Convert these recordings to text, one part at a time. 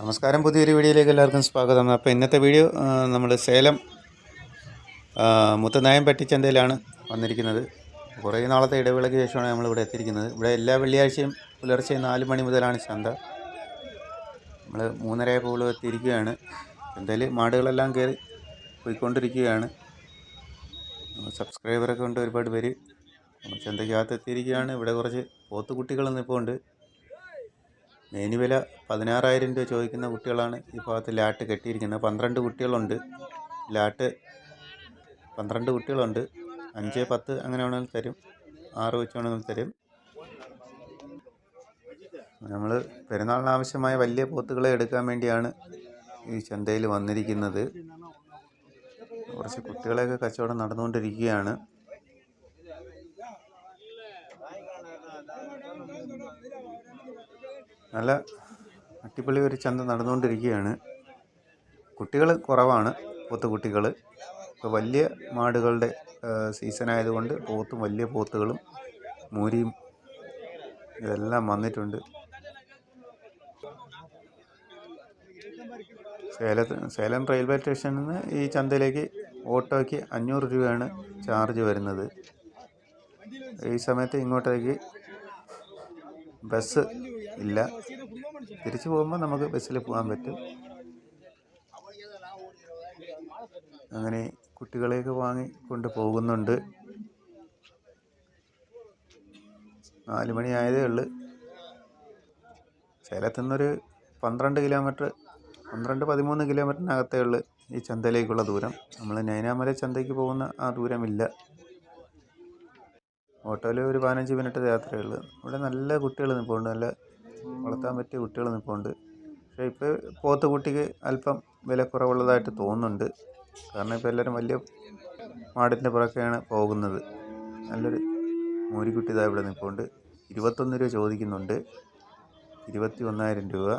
നമസ്കാരം. പുതിയൊരു വീഡിയോയിലേക്ക് എല്ലാവർക്കും സ്വാഗതം. അപ്പോൾ ഇന്നത്തെ വീഡിയോ നമ്മൾ സേലം മുത്തനായം പെട്ടിച്ചന്തയിലാണ് വന്നിരിക്കുന്നത്. കുറേ നാളത്തെ ഇടവേളയ്ക്ക് ശേഷമാണ് നമ്മൾ ഇവിടെ എത്തിയിരിക്കുന്നത്. ഇവിടെ എല്ലാ വെള്ളിയാഴ്ചയും പുലർച്ചെ നാല് മണി മുതലാണ് ചന്ത. നമ്മൾ മൂന്നര പോലും എത്തിയിരിക്കുകയാണ്. ചന്തയിൽ മാടുകളെല്ലാം കയറി പോയിക്കൊണ്ടിരിക്കുകയാണ്. സബ്സ്ക്രൈബറൊക്കെ ഉണ്ട് ഒരുപാട് പേര്. ചന്തയ്ക്കകത്ത് എത്തിയിരിക്കുകയാണ് ഇവിടെ കുറച്ച് പോത്തുകുട്ടികൾ നിൽപ്പുണ്ട് മേനി വില പതിനാറായിരം രൂപ ചോദിക്കുന്ന കുട്ടികളാണ് ഈ ഭാഗത്ത് ലാട്ട് കെട്ടിയിരിക്കുന്നത്. പന്ത്രണ്ട് കുട്ടികളുണ്ട്. ലാട്ട് പന്ത്രണ്ട് കുട്ടികളുണ്ട്. അഞ്ച് പത്ത് അങ്ങനെ വേണമെങ്കിൽ തരും. ആറ് വെച്ച് വേണമെങ്കിൽ തരും. നമ്മൾ പെരുന്നാളിന് ആവശ്യമായ വലിയ പോത്തുകളെ എടുക്കാൻ വേണ്ടിയാണ് ഈ ചന്തയിൽ വന്നിരിക്കുന്നത്. കുറച്ച് കുട്ടികളെയൊക്കെ കച്ചവടം നടന്നുകൊണ്ടിരിക്കുകയാണ്. നല്ല അട്ടിപ്പള്ളി ഒരു ചന്ത നടന്നുകൊണ്ടിരിക്കുകയാണ്. കുട്ടികൾ കുറവാണ് പോത്ത് കുട്ടികൾ ഇപ്പോൾ വലിയ മാടുകളുടെ സീസൺ ആയതുകൊണ്ട് പോത്തും വലിയ പോത്തുകളും മൂരിയും ഇതെല്ലാം വന്നിട്ടുണ്ട്. സേലത്ത് സേലം റെയിൽവേ സ്റ്റേഷനിൽ നിന്ന് ഈ ചന്തയിലേക്ക് ഓട്ടോയ്ക്ക് അഞ്ഞൂറ് രൂപയാണ് ചാർജ് വരുന്നത്. ഈ സമയത്ത് ഇങ്ങോട്ടേക്ക് ബസ് ഇല്ല. തിരിച്ചു പോകുമ്പോൾ നമുക്ക് ബസ്സിൽ പോകാൻ പറ്റും. അങ്ങനെ കുട്ടികളെയൊക്കെ വാങ്ങി കൊണ്ട് പോകുന്നുണ്ട്. നാല് മണിയായതേ ഉള്ളു. സേലത്തു നിന്നൊരു പന്ത്രണ്ട് കിലോമീറ്റർ പന്ത്രണ്ട് പതിമൂന്ന് കിലോമീറ്ററിനകത്തേ ഉള്ളു ഈ ചന്തയിലേക്കുള്ള ദൂരം. നമ്മൾ നൈനാമല ചന്തയ്ക്ക് പോകുന്ന ആ ദൂരമില്ല. ഓട്ടോയിൽ ഒരു പതിനഞ്ച് മിനിറ്റ് യാത്രയേ ഉള്ളൂ. ഇവിടെ നല്ല കുട്ടികൾ നിൽപ്പുണ്ട് നല്ല വളർത്താൻ പറ്റിയ കുട്ടികൾ നിൽപ്പുണ്ട് പക്ഷേ ഇപ്പോൾ പോത്ത് കുട്ടിക്ക് അല്പം വില കുറവുള്ളതായിട്ട് തോന്നുന്നുണ്ട്. കാരണം ഇപ്പോൾ എല്ലാവരും വലിയ മാടിന്റെ പുറക്കെയാണ് പോകുന്നത്. നല്ലൊരു മൂരിക്കുട്ടി ഇതാ ഇവിടെ നിൽപ്പുണ്ട് ഇരുപത്തൊന്ന് രൂപ ചോദിക്കുന്നുണ്ട്. ഇരുപത്തി ഒന്നായിരം രൂപ.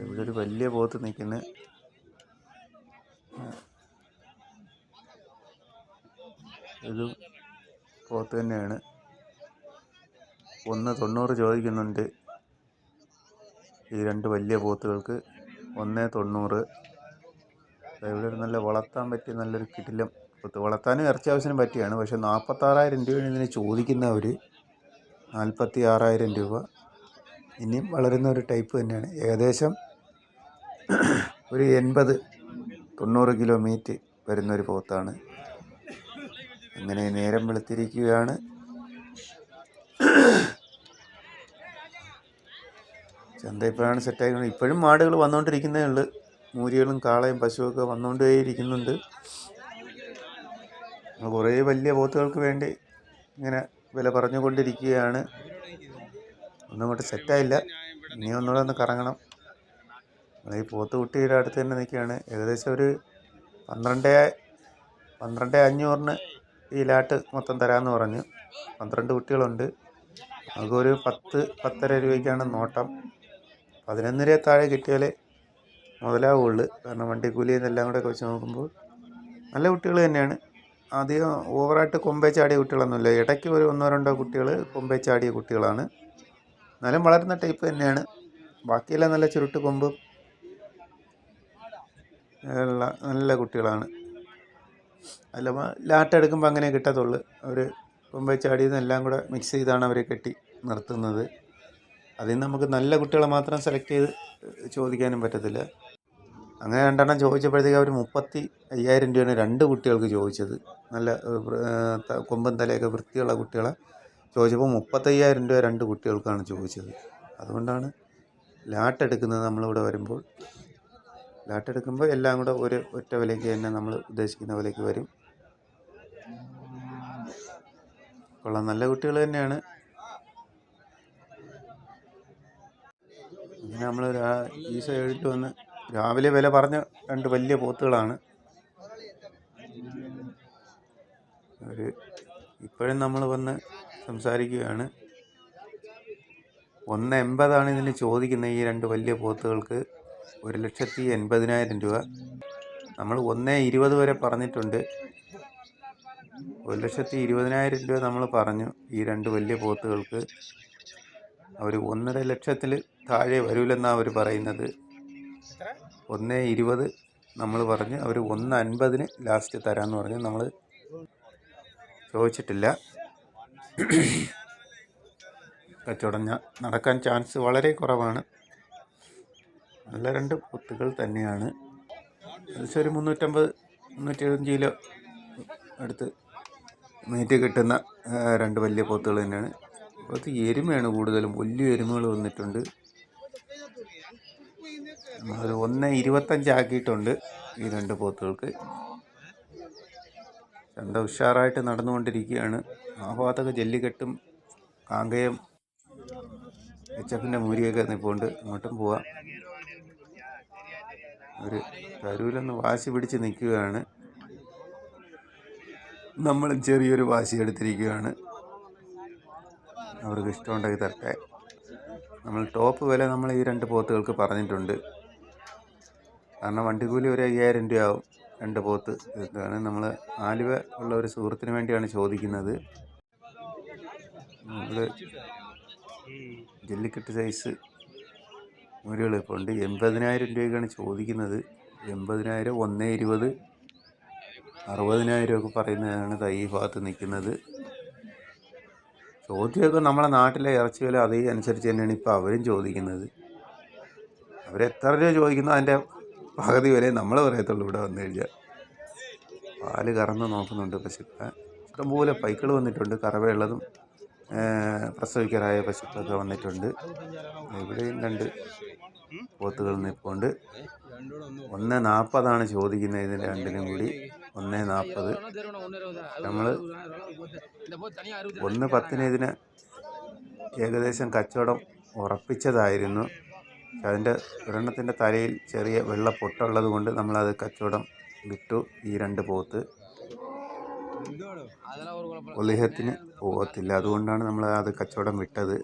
ഇവിടെ ഒരു വലിയ പോത്ത് നിൽക്കുന്നു. ഇത് പോത്ത് തന്നെയാണ്. ഒന്ന് തൊണ്ണൂറ് ചോദിക്കുന്നുണ്ട്. ഈ രണ്ട് വലിയ പോത്തുകൾക്ക് ഒന്ന് തൊണ്ണൂറ്. ഇവിടെ ഒരു നല്ല വളർത്താൻ പറ്റിയ നല്ലൊരു കിടിലം പോത്ത്. വളർത്താനും ഇറച്ചി ആവശ്യത്തിനും പറ്റിയാണ്. പക്ഷേ നാൽപ്പത്താറായിരം രൂപയാണ് ഇതിന് ചോദിക്കുന്നവർ നാൽപ്പത്തി ആറായിരം രൂപ. ഇനിയും വളരുന്ന ഒരു ടൈപ്പ് തന്നെയാണ്. ഏകദേശം ഒരു എൺപത് തൊണ്ണൂറ് കിലോ മീറ്റ് വരുന്ന ഒരു പോത്താണ്. അങ്ങനെ നേരം വെളുത്തിരിക്കുകയാണ്. ചന്ത ഇപ്പോഴാണ് സെറ്റായി ഇപ്പോഴും മാടുകൾ വന്നുകൊണ്ടിരിക്കുന്നേ ഉള്ളു. മൂരികളും കാളയും പശുവൊക്കെ വന്നുകൊണ്ടേ ഇരിക്കുന്നുണ്ട്. കുറേ വലിയ പോത്തുകൾക്ക് വേണ്ടി ഇങ്ങനെ വില പറഞ്ഞുകൊണ്ടിരിക്കുകയാണ്. ഒന്നും സെറ്റായില്ല ഇനി ഒന്നുകൂടെ ഒന്ന് കറങ്ങണം. ഈ പോത്ത് കുട്ടിയുടെ അടുത്ത് തന്നെ നിൽക്കുകയാണ്. ഏകദേശം ഒരു പന്ത്രണ്ട് പന്ത്രണ്ട് അഞ്ഞൂറിന് ഈ ലാട്ട് മൊത്തം തരാമെന്ന് പറഞ്ഞു. പന്ത്രണ്ട് കുട്ടികളുണ്ട്. നമുക്കൊരു പത്ത് പത്തര രൂപയ്ക്കാണ് നോട്ടം. പതിനൊന്ന് രൂപ താഴെ കിട്ടിയാലേ മുതലാവുള്ളൂ. കാരണം വണ്ടിക്കൂലി എന്നെല്ലാം കൂടെ വെച്ച് നോക്കുമ്പോൾ നല്ല കുട്ടികൾ തന്നെയാണ്. അധികം ഓവറായിട്ട് കൊമ്പേ ചാടിയ കുട്ടികളൊന്നുമില്ല. ഇടയ്ക്ക് ഒരു ഒന്നോ രണ്ടോ കുട്ടികൾ കൊമ്പേ ചാടിയ കുട്ടികളാണ്. എന്നാലും വളരുന്ന ടൈപ്പ് തന്നെയാണ്. ബാക്കിയെല്ലാം നല്ല ചുരുട്ട് കൊമ്പ് നല്ല കുട്ടികളാണ്. അല്ല ലാട്ടെടുക്കുമ്പോൾ അങ്ങനെ കിട്ടത്തുള്ളൂ. അവർ കൊമ്പേ ചാടിയതും എല്ലാം കൂടെ മിക്സ് ചെയ്താണ് അവരെ കെട്ടി നിർത്തുന്നത്. അതിൽ നമുക്ക് നല്ല കുട്ടികളെ മാത്രം സെലക്ട് ചെയ്ത് ചോദിക്കാനും പറ്റത്തില്ല. അങ്ങനെ രണ്ടെണ്ണം ചോദിച്ചപ്പോഴത്തേക്ക് അവർ മുപ്പത്തി അയ്യായിരം രൂപയാണ് രണ്ട് കുട്ടികൾക്ക് ചോദിച്ചത്. നല്ല ഏഹ്, വൃ- ഏഹ്, ത- കൊമ്പും തലയൊക്കെ വൃത്തിയുള്ള കുട്ടികളെ ചോദിച്ചപ്പോൾ മുപ്പത്തയ്യായിരം രൂപ രണ്ട് കുട്ടികൾക്കാണ് ചോദിച്ചത്. അതുകൊണ്ടാണ് ലാട്ടെടുക്കുന്നത് നമ്മളിവിടെ വരുമ്പോൾ ലാട്ടെടുക്കുമ്പോൾ എല്ലാം കൂടെ ഒരു ഒറ്റ വിലയ്ക്ക് തന്നെ നമ്മൾ ഉദ്ദേശിക്കുന്ന വിലയ്ക്ക് വരും. കൊള്ളാം. നല്ല കുട്ടികൾ തന്നെയാണ്. അങ്ങനെ നമ്മൾ ഈ സൈഡിൽ വന്ന് രാവിലെ വില പറഞ്ഞ രണ്ട് വലിയ പോത്തുകളാണ്. ഒരു ഇപ്പോഴും നമ്മൾ വന്ന് സംസാരിക്കുകയാണ്. ഒന്ന് എൺപതാണ് ഇതിന് ചോദിക്കുന്നത് ഈ രണ്ട് വലിയ പോത്തുകൾക്ക്. ഒരു ലക്ഷത്തി എൺപതിനായിരം രൂപ. നമ്മൾ ഒന്ന് ഇരുപത് വരെ പറഞ്ഞിട്ടുണ്ട്. ഒരു ലക്ഷത്തി ഇരുപതിനായിരം രൂപ നമ്മൾ പറഞ്ഞു ഈ രണ്ട് വലിയ പോത്തുകൾക്ക്. അവർ ഒന്നര ലക്ഷത്തിൽ താഴെ വരൂലെന്നാണ് അവർ പറയുന്നത്. ഒന്ന് ഇരുപത് നമ്മൾ പറഞ്ഞ്. അവർ ഒന്ന് അൻപതിന് ലാസ്റ്റ് തരാമെന്ന് പറഞ്ഞ്. നമ്മൾ ചോദിച്ചിട്ടില്ല. കച്ചവടം നടക്കാൻ ചാൻസ് വളരെ കുറവാണ്. നല്ല രണ്ട് കുത്തുകൾ തന്നെയാണ്. ഏകദേശം ഒരു മുന്നൂറ്റമ്പത് മുന്നൂറ്റി എഴുപത്തഞ്ച് കിലോ അടുത്ത് മീറ്റ് കിട്ടുന്ന രണ്ട് വലിയ പോത്തുകൾ തന്നെയാണ്. അത് എരുമയാണ് കൂടുതലും. വലിയ എരുമകൾ വന്നിട്ടുണ്ട്. നമ്മളൊരു ഒന്ന് ഇരുപത്തഞ്ചാക്കിയിട്ടുണ്ട് ഈ രണ്ട് പോത്തുകൾക്ക്. ചന്ത ഉഷാറായിട്ട് നടന്നുകൊണ്ടിരിക്കുകയാണ്. ആ ഭാഗത്തൊക്കെ ജല്ലിക്കെട്ടും കാങ്കയം എച്ച് എഫിന്റെ മൂരിയൊക്കെ നിൽപ്പുണ്ട് അങ്ങോട്ടും പോവാം. ഒരു തരൂലെന്ന് വാശി പിടിച്ച് നിൽക്കുകയാണ്. നമ്മൾ ചെറിയൊരു വാശി എടുത്തിരിക്കുകയാണ്. അവർക്ക് ഇഷ്ടമുണ്ടെങ്കിൽ തരട്ടെ. നമ്മൾ ടോപ്പ് വില നമ്മൾ ഈ രണ്ട് പോത്തുകൾക്ക് പറഞ്ഞിട്ടുണ്ട്. കാരണം വണ്ടിക്കൂലി ഒരു അയ്യായിരം രൂപയാവും രണ്ട് പോത്ത്. ഇതൊക്കെയാണ് നമ്മൾ ആലുവ ഉള്ള ഒരു സുഹൃത്തിന് വേണ്ടിയാണ് ചോദിക്കുന്നത്. നമ്മൾ ജെല്ലിക്കെട്ട് സൈസ് മുരുകൾ ഇപ്പോൾ ഉണ്ട്. എൺപതിനായിരം രൂപയ്ക്കാണ് ചോദിക്കുന്നത്. എൺപതിനായിരം ഒന്ന് ഇരുപത് അറുപതിനായിരം ഒക്കെ പറയുന്നതാണ് തൈ ഭാഗത്ത് നിൽക്കുന്നത്. ചോദ്യമൊക്കെ നമ്മളെ നാട്ടിലെ ഇറച്ചി വില അതേ അനുസരിച്ച് തന്നെയാണ് ഇപ്പോൾ അവരും ചോദിക്കുന്നത്. അവരെത്ര രൂപ ചോദിക്കുന്നു അതിന്റെ പകുതി വരെ നമ്മൾ പറയത്തുള്ളൂ ഇവിടെ വന്നു കഴിഞ്ഞാൽ പാൽ കറന്ന് നോക്കുന്നുണ്ട് പശുക്കളെ. ഇഷ്ടംപോലെ പൈക്കൾ വന്നിട്ടുണ്ട്. കറവയുള്ളതും പ്രസവിക്കാറായ പശുക്കളൊക്കെ വന്നിട്ടുണ്ട്. ഇവിടെയും രണ്ട് പോത്തുകൾ നിൽപ്പുണ്ട് ഒന്ന് നാൽപ്പതാണ് ചോദിക്കുന്നത്. ഇതിന് രണ്ടിനും കൂടി ഒന്ന് നാൽപ്പത്. നമ്മൾ ഒന്ന് പത്തിന് ഇതിന് ഏകദേശം കച്ചവടം ഉറപ്പിച്ചതായിരുന്നു. അതിന്റെ ഒരെണ്ണത്തിന്റെ തലയിൽ ചെറിയ വെള്ള പൊട്ടുള്ളത് കൊണ്ട് നമ്മളത് കച്ചവടം വിട്ടു. ഈ രണ്ട് പോത്ത് ഒലിഹത്തിന് പോകത്തില്ല. അതുകൊണ്ടാണ് നമ്മൾ അത് കച്ചവടം വിട്ടത്.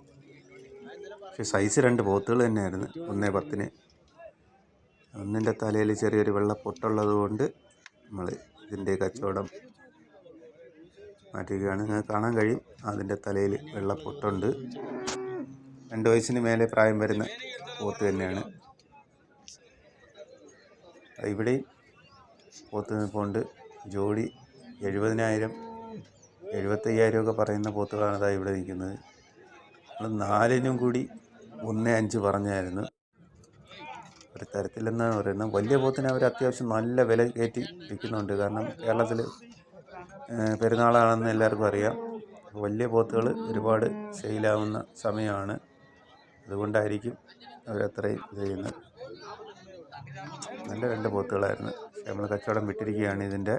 പക്ഷെ സൈസ് രണ്ട് പോത്തുകൾ തന്നെയായിരുന്നു. ഒന്നേ പത്തിന്. ഒന്നിന്റെ തലയിൽ ചെറിയൊരു വെള്ള പൊട്ടുള്ളത് കൊണ്ട് നമ്മൾ ഇതിന്റെ കച്ചവടം മാറ്റുകയാണ്. നിങ്ങൾക്ക് കാണാൻ കഴിയും. അതിന്റെ തലയിൽ വെള്ള പൊട്ടുണ്ട് രണ്ട് വയസ്സിന് മേലെ പ്രായം വരുന്ന പോത്ത് തന്നെയാണ്. ഇവിടെയും പോത്ത് നിൽപ്പുണ്ട്. ജോഡി എഴുപതിനായിരം എഴുപത്തയ്യായിരം ഒക്കെ പറയുന്ന പോത്തുകളാണ് ഇതാ ഇവിടെ നിൽക്കുന്നത്. നമ്മൾ നാലിനും കൂടി ഒന്ന് അഞ്ച് പറഞ്ഞായിരുന്നു. ഒരു തരത്തിലെന്നാണ് പറയുന്നത്. വലിയ പോത്തിന് അവർ അത്യാവശ്യം നല്ല വില കയറ്റി വിൽക്കുന്നുണ്ട്. കാരണം കേരളത്തിൽ പെരുന്നാളാണെന്ന് എല്ലാവർക്കും അറിയാം. വലിയ പോത്തുകൾ ഒരുപാട് സെയിലാവുന്ന സമയമാണ്. അതുകൊണ്ടായിരിക്കും അവരത്രയും ഇത് ചെയ്യുന്നത്. നല്ല രണ്ട് പോത്തുകളായിരുന്നു. നമ്മൾ കച്ചവടം വിട്ടിരിക്കുകയാണ് ഇതിന്റെ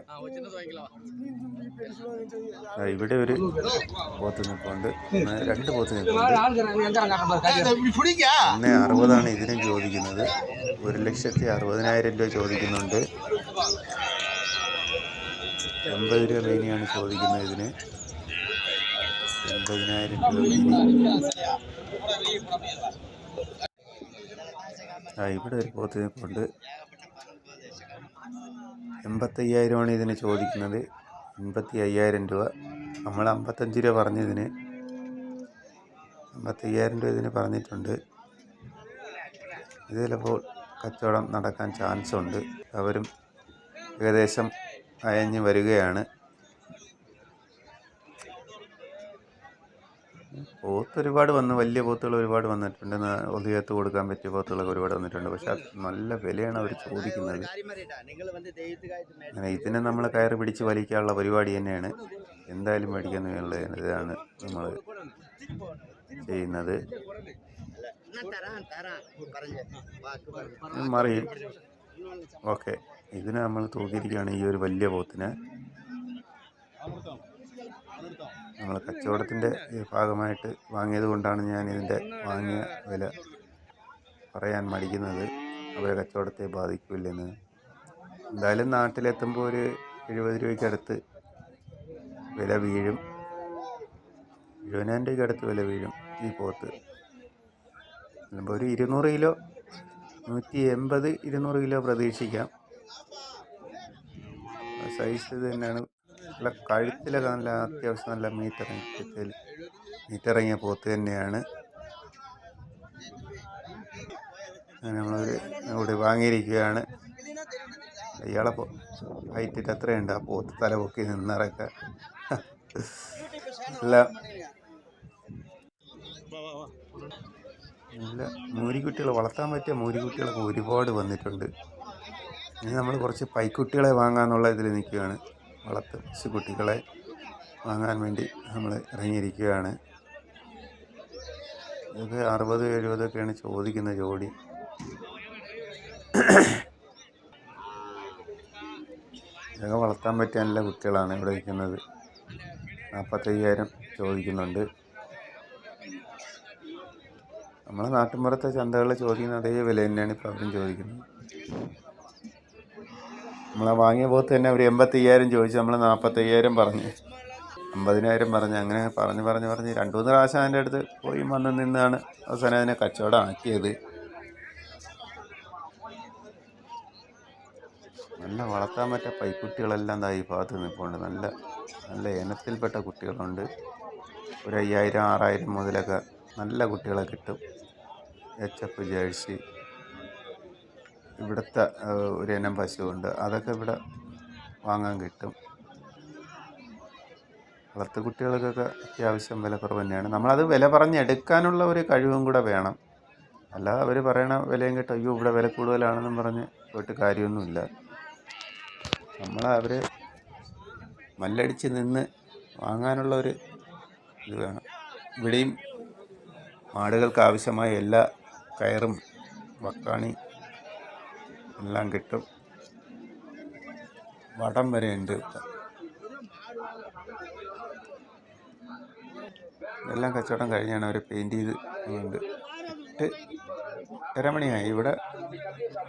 ആ, ഇവിടെ ഒരു പോത്ത് നിൽപ്പുണ്ട് രണ്ട് പോത്ത് നിൽപ്പുണ്ട് ഒന്ന് അറുപതാണ് ഇതിനും ചോദിക്കുന്നത്. ഒരു ലക്ഷത്തി അറുപതിനായിരം രൂപ ചോദിക്കുന്നുണ്ട്. എൺപത് രൂപ മീനിയാണ് ചോദിക്കുന്നത് ഇതിന്. എൺപതിനായിരം രൂപ മീനി. ആ ഇവിടെ ഒരു പോത്ത് നിൽപ്പുണ്ട് എൺപത്തയ്യായിരമാണ് ഇതിന് ചോദിക്കുന്നത്. എൺപത്തി അയ്യായിരം രൂപ. നമ്മൾ അമ്പത്തഞ്ച് രൂപ പറഞ്ഞതിന് അമ്പത്തയ്യായിരം രൂപ ഇതിന് പറഞ്ഞിട്ടുണ്ട്. ഇത് ചിലപ്പോൾ കച്ചവടം നടക്കാൻ ചാൻസ് ഉണ്ട് അവരും ഏകദേശം അയഞ്ഞ് വരികയാണ്. പോത്ത് ഒരുപാട് വന്ന് വലിയ പോത്തുകൾ ഒരുപാട് വന്നിട്ടുണ്ട്. ഒതുകത്ത് കൊടുക്കാൻ പറ്റിയ പോത്തുകളൊക്കെ ഒരുപാട് വന്നിട്ടുണ്ട്. പക്ഷെ നല്ല വിലയാണ് അവർ ചോദിക്കുന്നത്. ഇതിനെ നമ്മൾ കയറി പിടിച്ച് വലിക്കാനുള്ള പരിപാടി തന്നെയാണ്. എന്തായാലും മേടിക്കാന്നുള്ള ഇതാണ് നമ്മൾ ചെയ്യുന്നത്. മറി. ഓക്കെ. ഇതിനെ നമ്മൾ തൂക്കിയിരിക്കുകയാണ് ഈ ഒരു വലിയ പോത്തിനെ നമ്മൾ കച്ചവടത്തിന്റെ ഭാഗമായിട്ട് വാങ്ങിയത് കൊണ്ടാണ് ഞാൻ ഇതിന്റെ വാങ്ങിയ വില പറയാൻ മടിക്കുന്നത്. അവരെ കച്ചവടത്തെ ബാധിക്കില്ലെന്ന്. എന്തായാലും നാട്ടിലെത്തുമ്പോൾ ഒരു എഴുപത് രൂപയ്ക്കടുത്ത് വില വീഴും. എഴുപതിനായിരം രൂപയ്ക്കടുത്ത് വില വീഴും ഈ പോത്ത്. ചിലപ്പോൾ ഒരു ഇരുന്നൂറ് കിലോ നൂറ്റി എൺപത് ഇരുന്നൂറ് കിലോ പ്രതീക്ഷിക്കാം. സൈസ് ഇത് തന്നെയാണ് നല്ല കഴുത്തിലൊക്കെ നല്ല അത്യാവശ്യം നല്ല മീറ്ററിങ് മീറ്റിറങ്ങിയ പോത്ത് തന്നെയാണ്. അങ്ങനെ നമ്മളൊരു ഇവിടെ വാങ്ങിയിരിക്കുകയാണ്. ഇയാളെ ഹൈറ്റിട്ട് എത്രയുണ്ട്? ആ പോത്ത് തല പൊക്കി നിന്നറൊക്കെ നല്ല നല്ല മൂരിക്കുട്ടികൾ വളർത്താൻ പറ്റിയ മൂരിക്കുട്ടികളൊക്കെ ഒരുപാട് വന്നിട്ടുണ്ട്. ഇനി നമ്മൾ കുറച്ച് പൈക്കുട്ടികളെ വാങ്ങാന്നുള്ള ഇതിൽ നിൽക്കുകയാണ്. വളർത്ത് പശുക്കുട്ടികളെ വാങ്ങാൻ വേണ്ടി നമ്മൾ ഇറങ്ങിയിരിക്കുകയാണ്. ഇതൊക്കെ അറുപത് എഴുപതൊക്കെയാണ് ചോദിക്കുന്ന ജോഡി. ഇതൊക്കെ വളർത്താൻ പറ്റിയ നല്ല കുട്ടികളാണ് ഇവിടെ ഇരിക്കുന്നത്. നാൽപ്പത്തയ്യായിരം ചോദിക്കുന്നുണ്ട്. നമ്മളെ നാട്ടിൻപുറത്തെ ചന്തകളിൽ ചോദിക്കുന്ന അതേ വില തന്നെയാണ് ഇപ്പോൾ അവരും ചോദിക്കുന്നത്. നമ്മളെ വാങ്ങിയ പോത്ത് തന്നെ അവർ എൺപത്തയ്യായിരം ചോദിച്ചു നമ്മൾ നാൽപ്പത്തയ്യായിരം പറഞ്ഞു. അമ്പതിനായിരം പറഞ്ഞ്. അങ്ങനെ പറഞ്ഞ് പറഞ്ഞ് പറഞ്ഞ്. രണ്ട് മൂന്ന് പ്രാവശ്യം അതിന്റെ അടുത്ത് പോയി വന്ന് നിന്നാണ് അവസാനം അതിനെ കച്ചവടം ആക്കിയത് നല്ല വളർത്താൻ പറ്റ പൈക്കുട്ടികളെല്ലാം ഈ ഭാഗത്ത് നിൽപ്പുണ്ട്. നല്ല നല്ല ഇനത്തിൽപ്പെട്ട കുട്ടികളുണ്ട്. ഒരു അയ്യായിരം ആറായിരം മുതലൊക്കെ നല്ല കുട്ടികളെ കിട്ടും. എച്ച് എഫ് ജേഴ്സി ഇവിടുത്തെ ഒരു ഇനം പശുവുണ്ട് അതൊക്കെ ഇവിടെ വാങ്ങാൻ കിട്ടും. വളർത്തു കുട്ടികൾക്കൊക്കെ അത്യാവശ്യം വില കുറവ് തന്നെയാണ്. നമ്മളത് വില പറഞ്ഞെടുക്കാനുള്ള ഒരു കഴിവും കൂടെ വേണം. അല്ലാതെ അവർ പറയണ വിലയും കേട്ടോ അയ്യോ ഇവിടെ വില കൂടുതലാണെന്നും പറഞ്ഞ് പോയിട്ട് കാര്യമൊന്നുമില്ല. നമ്മൾ അവർ മല്ലടിച്ച് നിന്ന് വാങ്ങാനുള്ള ഒരു ഇത് വേണം. ഇവിടെയും ആടുകൾക്ക് ആവശ്യമായ എല്ലാ കയറും വക്കാണി എല്ലാം കിട്ടും. വടം വരെ ഉണ്ട്. എല്ലാം കച്ചവടം കഴിഞ്ഞാണ് അവർ പെയിന്റ് ചെയ്ത് ഉണ്ട് എട്ട് ഇവിടെ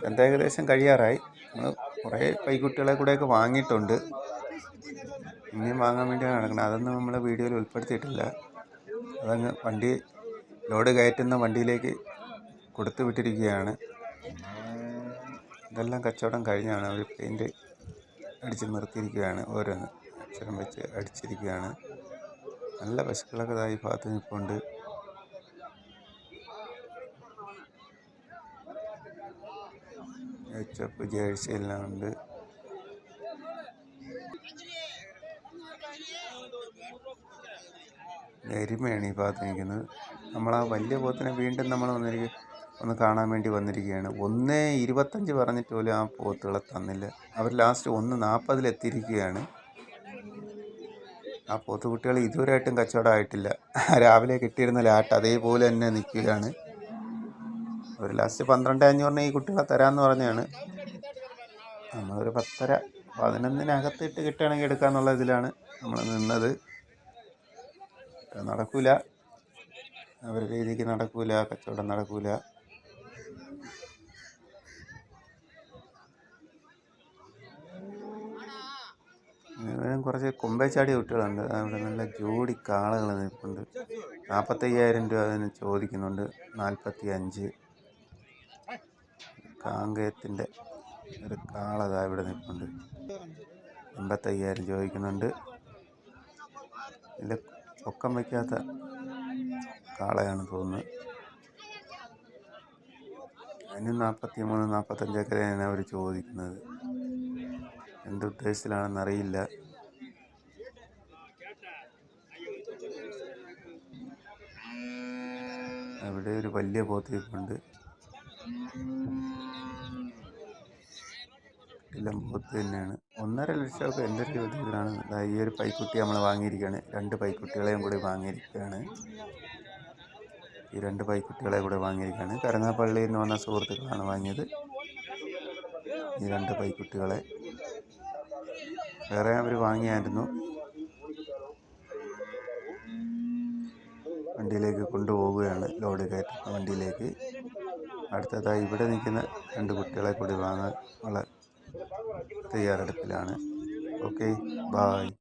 എന്താ ഏകദേശം കഴിയാറായി. നമ്മൾ കുറേ പൈക്കുട്ടികളെ കൂടെയൊക്കെ വാങ്ങിയിട്ടുണ്ട്. ഇനിയും വാങ്ങാൻ വേണ്ടിയാണ് നടക്കുന്നത്. അതൊന്നും നമ്മൾ വീഡിയോയിൽ ഉൾപ്പെടുത്തിയിട്ടില്ല. അതങ്ങ് വണ്ടി ലോഡ് കയറ്റുന്ന വണ്ടിയിലേക്ക് കൊടുത്തു വിട്ടിരിക്കുകയാണ്. ഇതെല്ലാം കച്ചവടം കഴിഞ്ഞാണ് അവർ പെയിന്റ് അടിച്ച് നിർത്തിയിരിക്കുകയാണ് ഓരോന്ന് അക്ഷരം വെച്ച് അടിച്ചിരിക്കുകയാണ്. നല്ല പശുക്കളൊക്കെ ഇതായി ഭാഗത്ത് നിൽപ്പുണ്ട്. എച്ച് എഫ് ജേഴ്സി എല്ലാം ഉണ്ട്. എരുമയാണ് ഈ ഭാഗത്ത് നിൽക്കുന്നത്. നമ്മൾ ആ വലിയ പോത്തിനെ വീണ്ടും നമ്മൾ വന്നിരിക്കുക ഒന്ന് കാണാൻ വേണ്ടി വന്നിരിക്കുകയാണ്. ഒന്ന് ഇരുപത്തഞ്ച് പറഞ്ഞിട്ട് പോലും ആ പോത്തുകളെ തന്നില്ല. അവർ ലാസ്റ്റ് ഒന്ന് നാൽപ്പതിലെത്തിയിരിക്കുകയാണ് ആ പോത്തുകുട്ടികൾ ഇതുവരെയായിട്ടും കച്ചവടമായിട്ടില്ല. രാവിലെ കിട്ടിയിരുന്ന ലാട്ട് അതേപോലെ തന്നെ നിൽക്കുകയാണ്. അവർ ലാസ്റ്റ് പന്ത്രണ്ട് അഞ്ഞൂറിന് ഈ കുട്ടികളെ തരാമെന്ന് പറഞ്ഞാണ്. നമ്മളൊരു പത്തര പതിനൊന്നിനകത്തിട്ട് കിട്ടുകയാണെങ്കിൽ എടുക്കാന്നുള്ള ഇതിലാണ് നമ്മൾ നിന്നത്. നടക്കൂല. അവരുടെ രീതിക്ക് നടക്കൂല കച്ചവടം നടക്കൂല. കുറച്ച് കൊമ്പേച്ചാടിയ കുട്ടികളുണ്ട്. അവിടെ നല്ല ജോഡി കാളകൾ നിൽപ്പുണ്ട്. നാൽപ്പത്തയ്യായിരം രൂപ അതിന് ചോദിക്കുന്നുണ്ട്. നാൽപ്പത്തി അഞ്ച് കാങ്കയത്തിന്റെ ഒരു കാളത ഇവിടെ നിൽപ്പുണ്ട്. എൺപത്തയ്യായിരം ചോദിക്കുന്നുണ്ട്. ഇതിന്റെ പൊക്കം വയ്ക്കാത്ത കാളയാണ് തോന്നുന്നത്. അതിന് നാൽപ്പത്തി മൂന്ന് നാൽപ്പത്തഞ്ചൊക്കെയാണ് അവർ ചോദിക്കുന്നത്. എന്ത് അവിടെ ഒരു വലിയ പോത്തിരിപ്പുണ്ട് എല്ലാം പോത്ത് തന്നെയാണ്. ഒന്നര ലക്ഷമൊക്കെ എന്റെ ഒരു ചോദ്യത്തിലാണ് ഈ ഒരു പൈക്കുട്ടി നമ്മൾ വാങ്ങിയിരിക്കുകയാണ്. രണ്ട് പൈക്കുട്ടികളെയും കൂടി വാങ്ങിയിരിക്കുകയാണ്. ഈ രണ്ട് പൈക്കുട്ടികളെ കൂടെ വാങ്ങിയിരിക്കുകയാണ്. കരങ്ങാപ്പള്ളി എന്ന് പറഞ്ഞ സുഹൃത്തുക്കളാണ് വാങ്ങിയത്. ഈ രണ്ട് പൈക്കുട്ടികളെ വേറെ അവർ വാങ്ങിയായിരുന്നു. വണ്ടിയിലേക്ക് കൊണ്ടുപോവുകയാണ്. ലോഡ് കയറ്റുന്ന വണ്ടിയിലേക്ക്. അടുത്തതായി ഇവിടെ നിൽക്കുന്ന രണ്ട് കുട്ടികളെ കൂടി വാങ്ങാൻ ഉള്ള തയ്യാറെടുപ്പിലാണ്. Okay bye